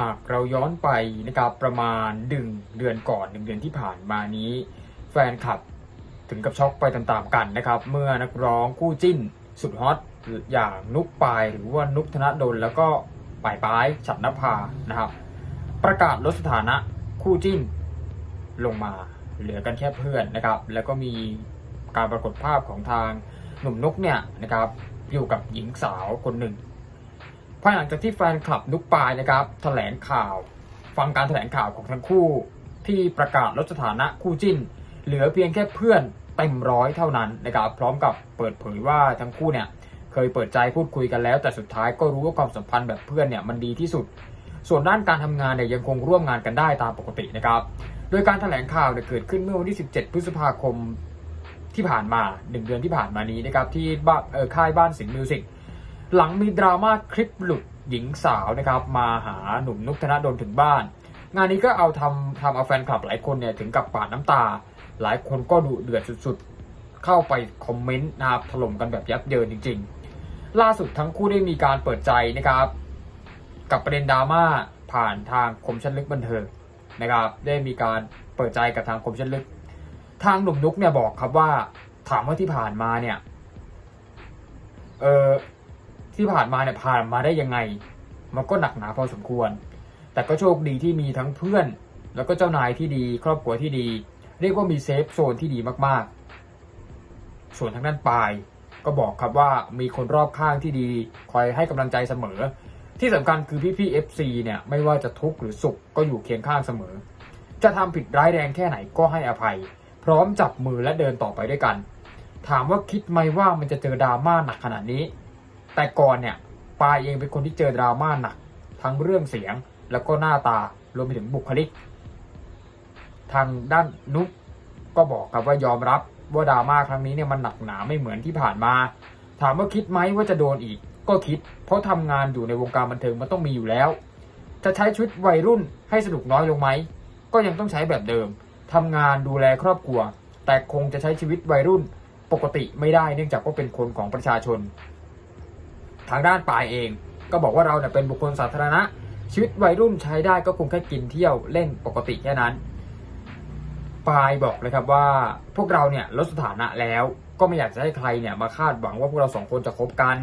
หากเราย้อนไปนะครับประมาณดึงเดือนก่อนหนึ่งเดือนที่ผ่านมานี้ แฟนคลับถึงกับช็อกไปตามๆกันนะครับ เมื่อนักร้องคู่จิ้นสุดฮอตอย่างนุกปายหรือว่านุกธนดลแล้วก็ปายปายฉัดนภานะครับ ประกาศลดสถานะคู่จิ้นลงมาเหลือกันแค่เพื่อนนะครับ แล้วก็มีการปรากฏภาพของทางหนุ่มนุกเนี่ยนะครับอยู่กับหญิงสาวคนหนึ่ง ภายหลังจากที่แฟนคลับนุกปายนะครับแถลงข่าว ฟังการแถลงข่าวของทั้งคู่ ที่ประกาศลดสถานะคู่จิ้น เหลือเพียงแค่เพื่อนเต็มร้อยเท่านั้นนะครับ พร้อมกับเปิดเผยว่าทั้งคู่เนี่ยเคยเปิดใจพูดคุยกันแล้ว แต่สุดท้ายก็รู้ว่าความสัมพันธ์แบบเพื่อนเนี่ยมันดีที่สุด ส่วนด้านการทำงานเนี่ยยังคงร่วมงานกันได้ตามปกตินะครับ โดยการแถลงข่าวเนี่ยเกิดขึ้นเมื่อวันที่ 17 พฤษภาคมที่ผ่านมา 1 เดือนที่ผ่านมานี้นะครับที่บ้านเออค่ายบ้านสิงห์มิวสิก หลังมีดราม่าคลิปหลุดหญิงสาวนะครับ มาหาหนุ่มนุกธนดลถึงบ้าน งานนี้ก็เอาทำทำเอาแฟนคลับหลายคนเนี่ยถึงกับปาดน้ำตา หลายคนก็ดุเดือดสุดๆ เข้าไปคอมเมนต์นะครับถล่มกันแบบยับเยินจริง ๆ ล่าสุดทั้งคู่ได้มีการเปิดใจนะครับ กับประเด็นดราม่าผ่านทางคมชันลึกบันเทิงนะครับ ได้มีการเปิดใจกับทางคมชันลึก ทางหนุ่มนุกเนี่ยบอกครับว่าถามว่าที่ผ่านมาเนี่ยเออ ที่ผ่านมาเนี่ยผ่านมาได้ยังไง มันก็หนักหนาพอสมควร แต่ก็โชคดีที่มีทั้งเพื่อน แล้วก็เจ้านายที่ดี ครอบครัวที่ดี เรียกว่ามีเซฟโซนที่ดีมากๆ ส่วนทางด้านปลาย ก็บอกครับว่ามีคนรอบข้างที่ดี คอยให้กำลังใจเสมอ ที่สำคัญคือพี่ๆ FC เนี่ยไม่ว่าจะทุกข์หรือสุขก็อยู่เคียงข้างเสมอ จะทำผิดร้ายแรงแค่ไหนก็ให้อภัย พร้อมจับมือและเดินต่อไปด้วยกัน ถามว่าคิดไหมว่ามันจะเจอดราม่าหนักขนาดนี้ แต่ก่อนเนี่ยปายเองเป็นคนที่เจอดราม่าหนัก ทั้งเรื่องเสียงแล้วก็หน้าตารวมไปถึงบุคลิก ทางด้านนุ๊กก็บอกครับว่ายอมรับว่าดราม่าครั้งนี้เนี่ยมันหนักหนาไม่เหมือนที่ผ่านมา ถามว่าคิดไหมว่าจะโดนอีก ก็คิด เพราะทำงานอยู่ในวงการบันเทิงมันต้องมีอยู่แล้ว จะใช้ชีวิตวัยรุ่นให้สนุกน้อยลงไหมก็ยังต้องใช้แบบเดิมทำงานดูแลครอบครัว แต่คงจะใช้ชีวิตวัยรุ่นปกติไม่ได้เนื่องจากว่าเป็นคนของประชาชน ทางด้านปายเอง ก็บอกว่าเราเนี่ยเป็นบุคคลสาธารณะ ชีวิตวัยรุ่นใช้ได้ก็คงแค่กินเที่ยวเล่นปกติแค่นั้นปายบอกเลยครับว่าพวกเราเนี่ยลดสถานะแล้ว ก็ไม่อยากจะให้ใครเนี่ยมาคาดหวังว่าพวกเราสองคนจะคบกัน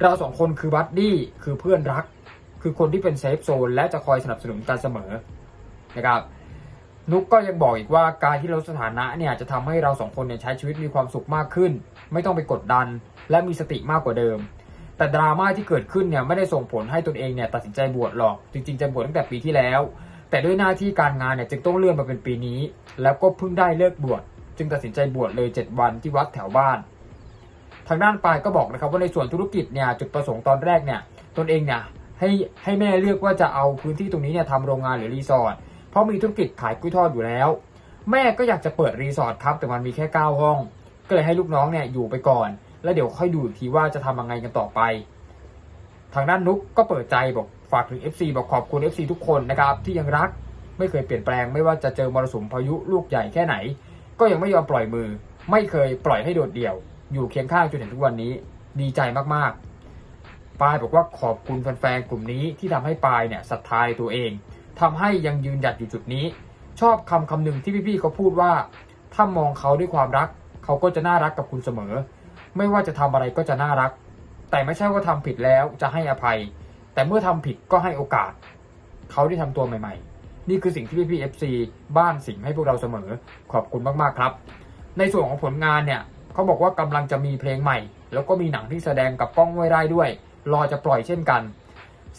เราสองคนคือบัดดี้คือเพื่อนรัก คือคนที่เป็นเซฟโซนและจะคอยสนับสนุนกันเสมอนะครับนุกก็ยังบอกอีกว่าการที่ลดสถานะเนี่ยจะทำให้เราสองคนเนี่ยใช้ชีวิตมีความสุขมากขึ้น ไม่ต้องไปกดดัน และมีสติมากกว่าเดิม แต่ดราม่าที่เกิดขึ้นเนี่ยไม่ได้ส่งผลให้ตนเองเนี่ยตัดสินใจบวชหรอกจริงๆจะบวชตั้งแต่ปีที่แล้ว แต่ด้วยหน้าที่การงานเนี่ยจึงต้องเลื่อนมาเป็นปีนี้ แล้วก็เพิ่งได้เลิกบวชจึงตัดสินใจบวชเลย 7 วันที่วัดแถวบ้าน ทางด้านปายก็บอกนะครับว่าในส่วนธุรกิจเนี่ยจุดประสงค์ตอนแรกเนี่ยตนเองเนี่ยให้ให้แม่เลือกว่าจะเอาพื้นที่ตรงนี้เนี่ยทำโรงงานหรือรีสอร์ทเพราะมีธุรกิจขายกุ้ยทอดอยู่แล้ว แม่ก็อยากจะเปิดรีสอร์ทครับแต่มันมีแค่ 9 ห้อง ก็เลยให้ลูกน้องเนี่ยอยู่ไปก่อน แล้วเดี๋ยวค่อยดูอีกทีว่าจะทำยังไงกันต่อไป ทางด้านนุกก็เปิดใจบอกฝากถึง FC บอกขอบคุณ FC ทุกคนนะครับที่ยังรักไม่เคยเปลี่ยนแปลงไม่ว่าจะเจอมรสุมพายุลูกใหญ่แค่ไหน ก็ยังไม่ยอมปล่อยมือ ไม่เคยปล่อยให้โดดเดี่ยว อยู่เคียงข้างจนถึงทุกวันนี้ ดีใจมากๆปายบอกว่าขอบคุณแฟนๆกลุ่มนี้ที่ทำให้ปายเนี่ยศรัทธาในตัวเองทำให้ยังยืนหยัดอยู่จุดนี้ ชอบคำคำหนึ่งที่พี่ๆเขาพูดว่า ถ้ามองเขาด้วยความรัก เขาก็จะน่ารักกับคุณเสมอ ไม่ว่าจะทำอะไรก็จะน่ารัก แต่ไม่ใช่ว่าทำผิดแล้วจะให้อภัย แต่เมื่อทำผิดก็ให้โอกาส เขาได้ทำตัวใหม่ ๆ นี่คือสิ่งที่พี่ๆ FC บ้านสิงห์ให้พวกเราเสมอ ขอบคุณมากๆครับ ในส่วนของผลงานเนี่ยเขาบอกว่ากำลังจะมีเพลงใหม่ แล้วก็มีหนังที่แสดงกับกล้องห้วยไร่ด้วย รอจะปล่อยเช่นกัน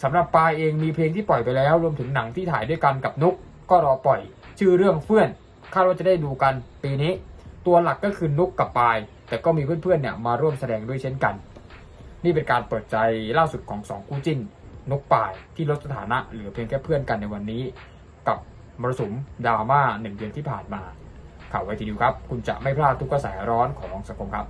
สำหรับปายเองมีเพลงที่ปล่อยไปแล้ว รวมถึงหนังที่ถ่ายด้วยกันกับนุก ก็รอปล่อย ชื่อเรื่องเฟื่อนคาดว่าจะได้ดูกันปีนี้ ตัวหลักก็คือนุกกับปาย แต่ก็มีเพื่อนๆเนี่ยมาร่วมแสดงด้วยเช่นกัน นี่เป็นการเปิดใจล่าสุดของสองคู่จิ้น นกป่ายที่ลดสถานะเหลือเพียงแค่เพื่อนกันในวันนี้ กับมรสุมดราม่าหนึ่งเดือนที่ผ่านมาข่าวไวทีนิวครับ คุณจะไม่พลาดทุกกระแสร้อนของสังคมครับ